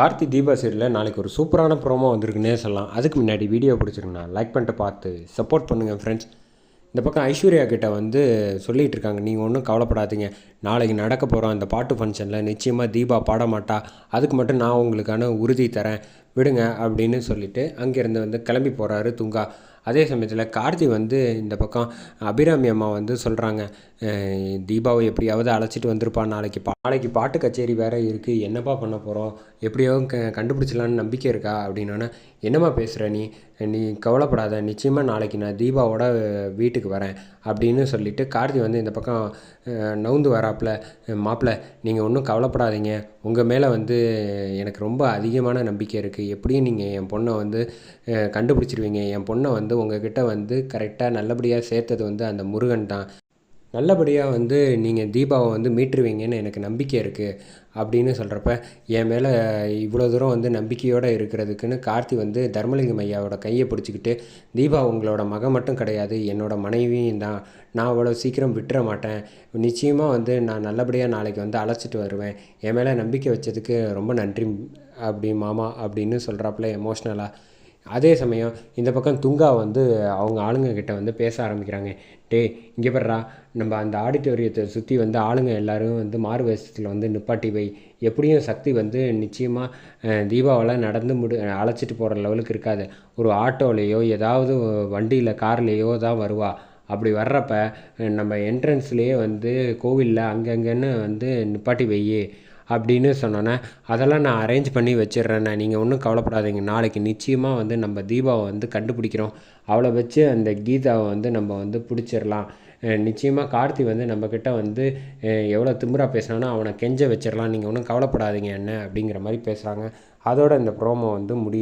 கார்த்தி தீபா சீரியலில் நாளைக்கு ஒரு சூப்பரான ப்ரோமோ வந்திருக்குன்னே சொல்லலாம். அதுக்கு முன்னாடி வீடியோ பிடிச்சிருக்குண்ணா. லைக் பண்ணிட்டு பார்த்து சப்போர்ட் பண்ணுங்கள் ஃப்ரெண்ட்ஸ் இந்த பக்கம் ஐஸ்வர்யா கிட்ட வந்து சொல்லிகிட்டு இருக்காங்க நீங்கள் ஒன்றும் கவலைப்படாதீங்க. நாளைக்கு நடக்க போகிறோம் அந்த பாட்டு ஃபங்க்ஷனில் நிச்சயமாக தீபா பாட மாட்டா. அதுக்கு மட்டும் நான் உங்களுக்கான உறுதி தரேன். விடுங்க அப்படின்னு சொல்லிவிட்டு அங்கேருந்து வந்து கிளம்பி போகிறாரு துங்கா. அதே சமயத்தில் கார்த்தி வந்து இந்த பக்கம் அபிராமி அம்மா வந்து சொல்கிறாங்க தீபாவை எப்படியாவது அழைச்சிட்டு வந்திருப்பான் நாளைக்கு பா நாளைக்கு பாட்டு கச்சேரி வேறு இருக்குது என்னப்பா பண்ண போகிறோம் எப்படியோ க கண்டுபிடிச்சலான்னு நம்பிக்கை இருக்கா? அப்படின்னோடனே என்னம்மா பேசுகிற நீ? நீ கவலைப்படாத நிச்சயமாக நாளைக்கு நான் தீபாவோட வீட்டுக்கு வரேன் அப்படின்னு சொல்லிட்டு கார்த்தி வந்து இந்த பக்கம் நவுந்து வராப்புல மாப்பிள்ள நீங்கள் ஒன்றும் கவலைப்படாதீங்க. உங்கள் மேலே வந்து எனக்கு ரொம்ப அதிகமான நம்பிக்கை இருக்குது எப்படியும் நீங்கள் என் பொண்ணை வந்து கண்டுபிடிச்சிருவீங்க. என் பொண்ணை வந்து வந்து உங்ககிட்ட வந்து கரெக்டாக நல்லபடியாக சேர்த்தது வந்து அந்த முருகன் தான். நல்லபடியாக வந்து நீங்கள் தீபாவை வந்து மீட்டுருவீங்கன்னு எனக்கு நம்பிக்கை இருக்குது அப்படின்னு சொல்கிறப்ப என் மேலே இவ்வளோ தூரம் வந்து நம்பிக்கையோடு இருக்கிறதுக்குன்னு கார்த்தி வந்து தர்மலிங்கம் ஐயாவோட கையை பிடிச்சிக்கிட்டு தீபா உங்களோட மகன் மட்டும் கிடையாது என்னோட மனைவியும் தான். நான் அவ்வளோ சீக்கிரம் விட்டுற மாட்டேன். நிச்சயமாக வந்து நான் நல்லபடியாக நாளைக்கு வந்து அழைச்சிட்டு வருவேன். என் மேலே நம்பிக்கை வச்சதுக்கு ரொம்ப நன்றி அப்படி மாமா அப்படின்னு சொல்கிறாப்புல எமோஷ்னலாக அதே சமயம் இந்த பக்கம் துங்கா வந்து அவங்க ஆளுங்கக்கிட்ட வந்து பேச ஆரம்பிக்கிறாங்க. டேய் இங்கே படுறா நம்ம அந்த ஆடிட்டோரியத்தை சுற்றி வந்து ஆளுங்க எல்லோரும் வந்து மாறு வேஷத்தில் வந்து நிப்பாட்டி வை. எப்படியும் சக்தி வந்து நிச்சயமாக தீபாவளி நடந்து முடி அழைச்சிட்டு போகிற லெவலுக்கு இருக்காது. ஒரு ஆட்டோலேயோ ஏதாவது வண்டியில் கார்லேயோ தான் வருவா. அப்படி வர்றப்ப நம்ம என்ட்ரன்ஸ்லேயே வந்து கோவிலில் அங்கங்கன்னு வந்து நிப்பாட்டி வையே. அப்படின்னு சொன்னோன்னே அதெல்லாம் நான் அரேஞ்ச் பண்ணி வச்சிடுறேண்ணே நீங்கள் ஒன்றும் கவலைப்படாதீங்க. நாளைக்கு நிச்சயமாக வந்து நம்ம தீபாவை வந்து கண்டுபிடிக்கிறோம். அவளை வச்சு அந்த கீதாவை வந்து நம்ம வந்து பிடிச்சிடலாம். நிச்சயமாக கார்த்தி வந்து நம்மக்கிட்ட வந்து எவ்வளோ திமிரா பேசினானோ அவனை கெஞ்ச வச்சிடலாம். நீங்கள் ஒன்றும் கவலைப்படாதீங்க என்ன அப்படிங்கிற மாதிரி பேசுகிறாங்க அதோட இந்த ப்ரோமோ வந்து முடியும்.